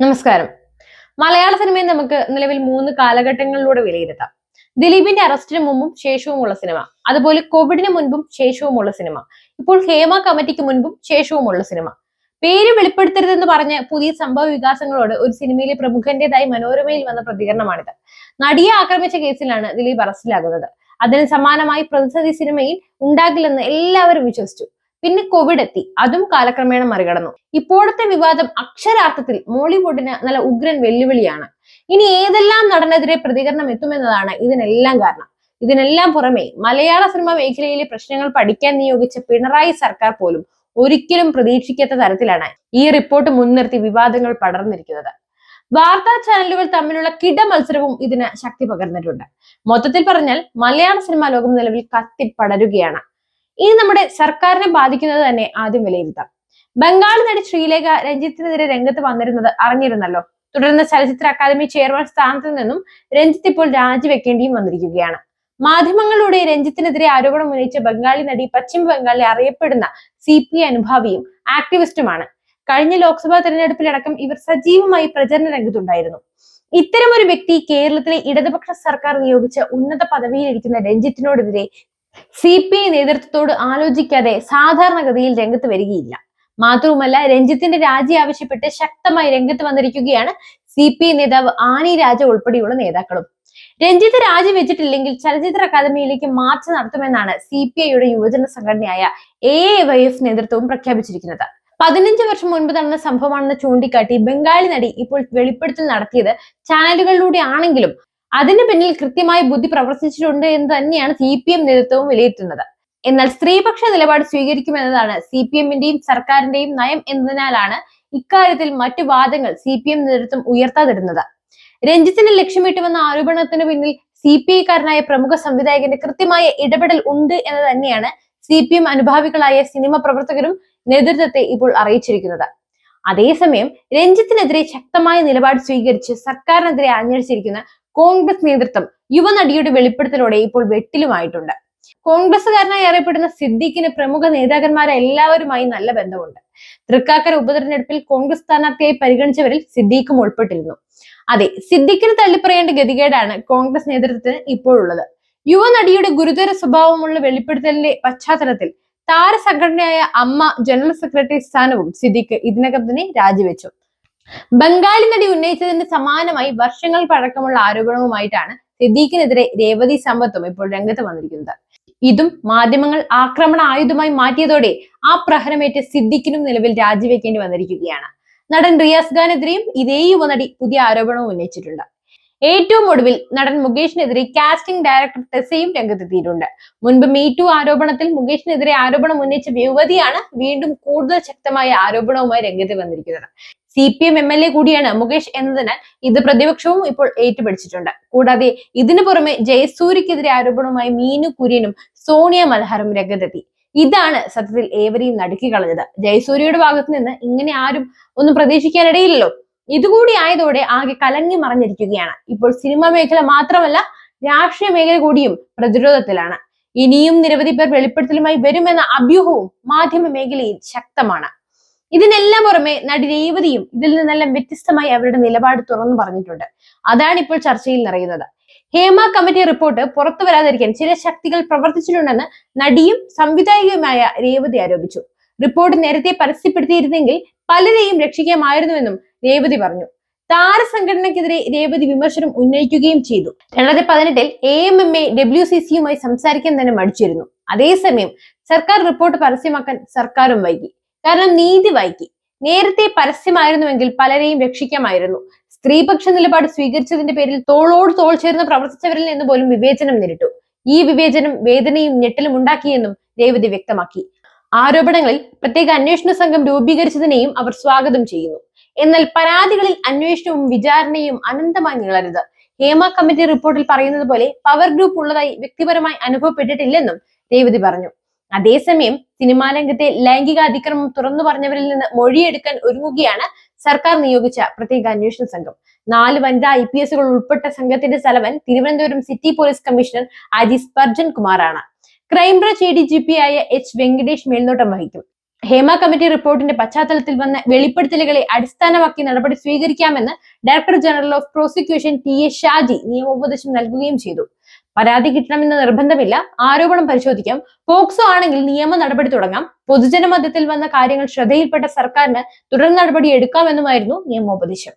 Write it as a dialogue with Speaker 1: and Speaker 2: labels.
Speaker 1: നമസ്കാരം. മലയാള സിനിമയെ നമുക്ക് നിലവിൽ മൂന്ന് കാലഘട്ടങ്ങളിലൂടെ വിലയിരുത്താം. ദിലീപിന്റെ അറസ്റ്റിന് മുമ്പും ശേഷവുമുള്ള സിനിമ. അതുപോലെ കോവിഡിന് മുൻപും ശേഷവുമുള്ള സിനിമ. ഇപ്പോൾ ഹേമ കമ്മിറ്റിക്ക് മുൻപും ശേഷവുമുള്ള സിനിമ. പേര് വെളിപ്പെടുത്തരുതെന്ന് പറഞ്ഞ് പുതിയ സംഭവ വികാസങ്ങളോട് ഒരു സിനിമയിലെ പ്രമുഖന്റേതായി മനോരമയിൽ വന്ന പ്രതികരണമാണിത്. നടിയെ ആക്രമിച്ച കേസിലാണ് ദിലീപ് അറസ്റ്റിലാകുന്നത്. അതിന് സമാനമായി പ്രതിസന്ധി സിനിമയിൽ ഉണ്ടാകില്ലെന്ന് എല്ലാവരും വിശ്വസിച്ചു. പിന്നെ കോവിഡ് എത്തി. അതും കാലക്രമേണ മറികടന്നു. ഇപ്പോഴത്തെ വിവാദം അക്ഷരാർത്ഥത്തിൽ മോളിവുഡിന് നല്ല ഉഗ്രൻ വെല്ലുവിളിയാണ്. ഇനി ഏതെല്ലാം നടനെതിരെ പ്രതികരണം എത്തുമെന്നതാണ് ഇതിനെല്ലാം കാരണം. ഇതിനെല്ലാം പുറമെ മലയാള സിനിമ മേഖലയിലെ പ്രശ്നങ്ങൾ പഠിക്കാൻ നിയോഗിച്ച പിണറായി സർക്കാർ പോലും ഒരിക്കലും പ്രതീക്ഷിക്കാത്ത തരത്തിലാണ് ഈ റിപ്പോർട്ട് മുൻനിർത്തി വിവാദങ്ങൾ പടർന്നിരിക്കുന്നത്. വാർത്താ ചാനലുകൾ തമ്മിലുള്ള കിട മത്സരവും ഇതിന് ശക്തി പകർന്നിട്ടുണ്ട്. മൊത്തത്തിൽ പറഞ്ഞാൽ മലയാള സിനിമാ ലോകം നിലവിൽ കത്തിപ്പടരുകയാണ് ഇനി നമ്മുടെ സർക്കാരിനെ ബാധിക്കുന്നത് തന്നെ ആദ്യം വിലയിരുത്താം. ബംഗാൾ നടി ശ്രീലേഖ രഞ്ജിത്തിനെതിരെ രംഗത്ത് വന്നിരുന്നത് അറിഞ്ഞിരുന്നല്ലോ. തുടർന്ന് ചലച്ചിത്ര അക്കാദമി ചെയർമാൻ സ്ഥാനത്ത് നിന്നും രഞ്ജിത്ത് ഇപ്പോൾ രാജിവെക്കേണ്ടിയും വന്നിരിക്കുകയാണ്. മാധ്യമങ്ങളിലൂടെ രഞ്ജിത്തിനെതിരെ ആരോപണം ഉന്നയിച്ച ബംഗാളി നടി പശ്ചിമ ബംഗാളിലെ അറിയപ്പെടുന്ന സി പി അനുഭാവിയും ആക്ടിവിസ്റ്റുമാണ്. കഴിഞ്ഞ ലോക്സഭാ തെരഞ്ഞെടുപ്പിലടക്കം ഇവർ സജീവമായി പ്രചരണ രംഗത്തുണ്ടായിരുന്നു. ഇത്തരം ഒരു വ്യക്തി കേരളത്തിലെ ഇടതുപക്ഷ സർക്കാർ നിയോഗിച്ച ഉന്നത പദവിയിലിരിക്കുന്ന രഞ്ജിത്തിനോടെതിരെ സി പി ഐ നേതൃത്വത്തോട് ആലോചിക്കാതെ സാധാരണഗതിയിൽ രംഗത്ത് വരികയില്ല. മാത്രവുമല്ല രഞ്ജിത്തിന്റെ രാജി ആവശ്യപ്പെട്ട് ശക്തമായി രംഗത്ത് വന്നിരിക്കുകയാണ് സി പി ഐ നേതാവ് ആനി രാജ ഉൾപ്പെടെയുള്ള നേതാക്കളും. രഞ്ജിത്ത് രാജിവെച്ചിട്ടില്ലെങ്കിൽ ചലച്ചിത്ര അക്കാദമിയിലേക്ക് മാർച്ച് നടത്തുമെന്നാണ് സി പി ഐയുടെ യുവജന സംഘടനയായ എ വൈ എഫ് നേതൃത്വവും പ്രഖ്യാപിച്ചിരിക്കുന്നത്. പതിനഞ്ച് വർഷം മുൻപ് നടന്ന സംഭവമാണെന്ന് ചൂണ്ടിക്കാട്ടി ബംഗാളി നടി ഇപ്പോൾ വെളിപ്പെടുത്തൽ നടത്തിയത് ചാനലുകളിലൂടെ ആണെങ്കിലും അതിന് പിന്നിൽ കൃത്യമായി ബുദ്ധി പ്രവർത്തിച്ചിട്ടുണ്ട് എന്ന് തന്നെയാണ് സി പി എം നേതൃത്വവും വിലയിരുത്തുന്നത്. എന്നാൽ സ്ത്രീപക്ഷ നിലപാട് സ്വീകരിക്കുമെന്നതാണ് സി പി എമ്മിന്റെയും സർക്കാരിന്റെയും നയം എന്നതിനാലാണ് ഇക്കാര്യത്തിൽ മറ്റു വാദങ്ങൾ സി പി എം നേതൃത്വം ഉയർത്താതിരുന്നത്. രഞ്ജിത്തിനെ ലക്ഷ്യമിട്ട് വന്ന ആരോപണത്തിന് പിന്നിൽ സി പി ഐക്കാരനായ പ്രമുഖ സംവിധായകന്റെ കൃത്യമായ ഇടപെടൽ ഉണ്ട് എന്ന് തന്നെയാണ് സി പി എം അനുഭാവികളായ സിനിമ പ്രവർത്തകരും നേതൃത്വത്തെ ഇപ്പോൾ അറിയിച്ചിരിക്കുന്നത്. അതേസമയം രഞ്ജിത്തിനെതിരെ ശക്തമായ നിലപാട് സ്വീകരിച്ച് സർക്കാരിനെതിരെ ആഞ്ഞടിച്ചിരിക്കുന്ന കോൺഗ്രസ് നേതൃത്വം യുവനടിയുടെ വെളിപ്പെടുത്തലോടെ ഇപ്പോൾ വെട്ടിലുമായിട്ടുണ്ട്. കോൺഗ്രസുകാരനായി അറിയപ്പെടുന്ന സിദ്ദീഖിന് പ്രമുഖ നേതാക്കന്മാരെ എല്ലാവരുമായി നല്ല ബന്ധമുണ്ട്. തൃക്കാക്കര ഉപതെരഞ്ഞെടുപ്പിൽ കോൺഗ്രസ് സ്ഥാനാർത്ഥിയായി പരിഗണിച്ചവരിൽ സിദ്ദീഖും ഉൾപ്പെട്ടിരുന്നു. അതെ സിദ്ദീഖിന് തള്ളിപ്പറയേണ്ട ഗതികേടാണ് കോൺഗ്രസ് നേതൃത്വത്തിന് ഇപ്പോഴുള്ളത്. യുവനടിയുടെ ഗുരുതര സ്വഭാവമുള്ള വെളിപ്പെടുത്തലിന്റെ പശ്ചാത്തലത്തിൽ താരസംഘടനയായ അമ്മ ജനറൽ സെക്രട്ടറി സ്ഥാനവും സിദ്ദീഖ് ഇതിനകം തന്നെ രാജിവെച്ചു. ബംഗാളി നടി ഉന്നയിച്ചതിന് സമാനമായി വർഷങ്ങൾ പഴക്കമുള്ള ആരോപണവുമായിട്ടാണ് സിദ്ദീഖിനെതിരെ രേവതി സമ്പത്തും ഇപ്പോൾ രംഗത്ത് വന്നിരിക്കുന്നത്. ഇതും മാധ്യമങ്ങൾ ആക്രമണ ആയുധമായി മാറ്റിയതോടെ ആ പ്രഹരമേറ്റ് സിദ്ദിഖിനും നിലവിൽ രാജിവെക്കേണ്ടി വന്നിരിക്കുകയാണ്. നടൻ റിയാസ് ഖാനെതിരെയും ഇതേ യുവനടി പുതിയ ആരോപണവും ഉന്നയിച്ചിട്ടുണ്ട്. ഏറ്റവും ഒടുവിൽ നടൻ മുകേഷിനെതിരെ കാസ്റ്റിംഗ് ഡയറക്ടർ ടെസയും രംഗത്തെത്തിയിട്ടുണ്ട്. മുൻപ് മീറ്റു ആരോപണത്തിൽ മുകേഷിനെതിരെ ആരോപണം ഉന്നയിച്ച യുവതിയാണ് വീണ്ടും കൂടുതൽ ശക്തമായ ആരോപണവുമായി രംഗത്ത് വന്നിരിക്കുന്നത്. C P M M L A കൂടിയാണ് മുകേഷ് എന്നതിനാൽ ഇത് പ്രതിപക്ഷവും ഇപ്പോൾ ഏറ്റുപിടിച്ചിട്ടുണ്ട്. കൂടാതെ ഇതിനു പുറമെ ജയസൂര്യക്കെതിരെ ആരോപണവുമായി മീനു കുര്യനും സോണിയ മൽഹറും രംഗത്തെത്തി. ഇതാണ് സത്യത്തിൽ ഏവരെയും നടുക്കി കളഞ്ഞത്. ജയസൂര്യയുടെ ഭാഗത്ത് നിന്ന് ഇങ്ങനെ ആരും ഒന്നും പ്രതീക്ഷിക്കാനിടയില്ലല്ലോ. ഇതുകൂടി ആയതോടെ ആകെ കലങ്ങി മറിഞ്ഞിരിക്കുകയാണ്. ഇപ്പോൾ സിനിമാ മേഖല മാത്രമല്ല രാഷ്ട്രീയ മേഖല കൂടിയും പ്രതിരോധത്തിലാണ്. ഇനിയും നിരവധി പേർ വെളിപ്പെടുത്തലുമായി വരുമെന്ന അഭ്യൂഹവും മാധ്യമ മേഖലയിൽ ശക്തമാണ്. ഇതിനെല്ലാം പുറമെ നടി രേവതിയും ഇതിൽ നിന്നെല്ലാം വ്യത്യസ്തമായി അവരുടെ നിലപാട് തുറന്നു പറഞ്ഞിട്ടുണ്ട്. അതാണ് ഇപ്പോൾ ചർച്ചയിൽ നിറയുന്നത്. ഹേമ കമ്മിറ്റി റിപ്പോർട്ട് പുറത്തു വരാതിരിക്കാൻ ചില ശക്തികൾ പ്രവർത്തിച്ചിട്ടുണ്ടെന്ന് നടിയും സംവിധായികയുമായ രേവതി ആരോപിച്ചു. റിപ്പോർട്ട് നേരത്തെ പരസ്യപ്പെടുത്തിയിരുന്നെങ്കിൽ പലരെയും രക്ഷിക്കാമായിരുന്നുവെന്നും രേവതി പറഞ്ഞു. താരസംഘടനയ്ക്കെതിരെ രേവതി വിമർശനം ഉന്നയിക്കുകയും ചെയ്തു. രണ്ടായിരത്തി പതിനെട്ടിൽ A M M A W C സിയുമായി സംസാരിക്കാൻ തന്നെ മടിച്ചിരുന്നു. അതേസമയം സർക്കാർ റിപ്പോർട്ട് പരസ്യമാക്കാൻ സർക്കാരും വൈകി. കാരണം നീതി വൈകി. നേരത്തെ പരസ്യമായിരുന്നുവെങ്കിൽ പലരെയും രക്ഷിക്കാമായിരുന്നു. സ്ത്രീപക്ഷ നിലപാട് സ്വീകരിച്ചതിന്റെ പേരിൽ തോളോട് തോൾ ചേർന്ന് പ്രവർത്തിച്ചവരിൽ നിന്ന് പോലും വിവേചനം നേരിട്ടു. ഈ വിവേചനം വേദനയും ഞെട്ടലും ഉണ്ടാക്കിയെന്നും രേവതി വ്യക്തമാക്കി. ആരോപണങ്ങളിൽ പ്രത്യേക അന്വേഷണ സംഘം രൂപീകരിച്ചതിനെയും അവർ സ്വാഗതം ചെയ്യുന്നു. എന്നാൽ പരാതികളിൽ അന്വേഷണവും വിചാരണയും അനന്തമായി നീളരുത് ഹേമ കമ്മിറ്റി റിപ്പോർട്ടിൽ പറയുന്നത് പോലെ പവർ ഗ്രൂപ്പ് ഉള്ളതായി വ്യക്തിപരമായി അനുഭവപ്പെട്ടിട്ടില്ലെന്നും രേവതി പറഞ്ഞു. അതേസമയം സിനിമാ രംഗത്തെ ലൈംഗിക അതിക്രമം തുറന്നു പറഞ്ഞവരിൽ നിന്ന് മൊഴിയെടുക്കാൻ ഒരുങ്ങുകയാണ് സർക്കാർ നിയോഗിച്ച പ്രത്യേക അന്വേഷണ സംഘം. നാല് വനിതാ ഐ പി എസുകൾ ഉൾപ്പെട്ട സംഘത്തിന്റെ തലവൻ Thiruvananthapuram city police commissioner Aji Sparjan കുമാറാണ്. Crime branch A D G P ആയ എച്ച് വെങ്കടേഷ് മേൽനോട്ടം വഹിക്കും. ഹേമ കമ്മിറ്റി റിപ്പോർട്ടിന്റെ പശ്ചാത്തലത്തിൽ വന്ന വെളിപ്പെടുത്തലുകളെ അടിസ്ഥാനമാക്കി നടപടി സ്വീകരിക്കാമെന്ന് director general of prosecution T A Shaji നിയമോപദേശം നൽകുകയും ചെയ്തു. പരാതി കിട്ടണമെന്ന് നിർബന്ധമില്ല. ആരോപണം പരിശോധിക്കാം. പോക്സോ ആണെങ്കിൽ നിയമ നടപടി തുടങ്ങാം. പൊതുജനമധ്യത്തിൽ വന്ന കാര്യങ്ങൾ ശ്രദ്ധയിൽപ്പെട്ട സർക്കാരിന് തുടർ നടപടി എടുക്കാമെന്നുമായിരുന്നു നിയമോപദേശം.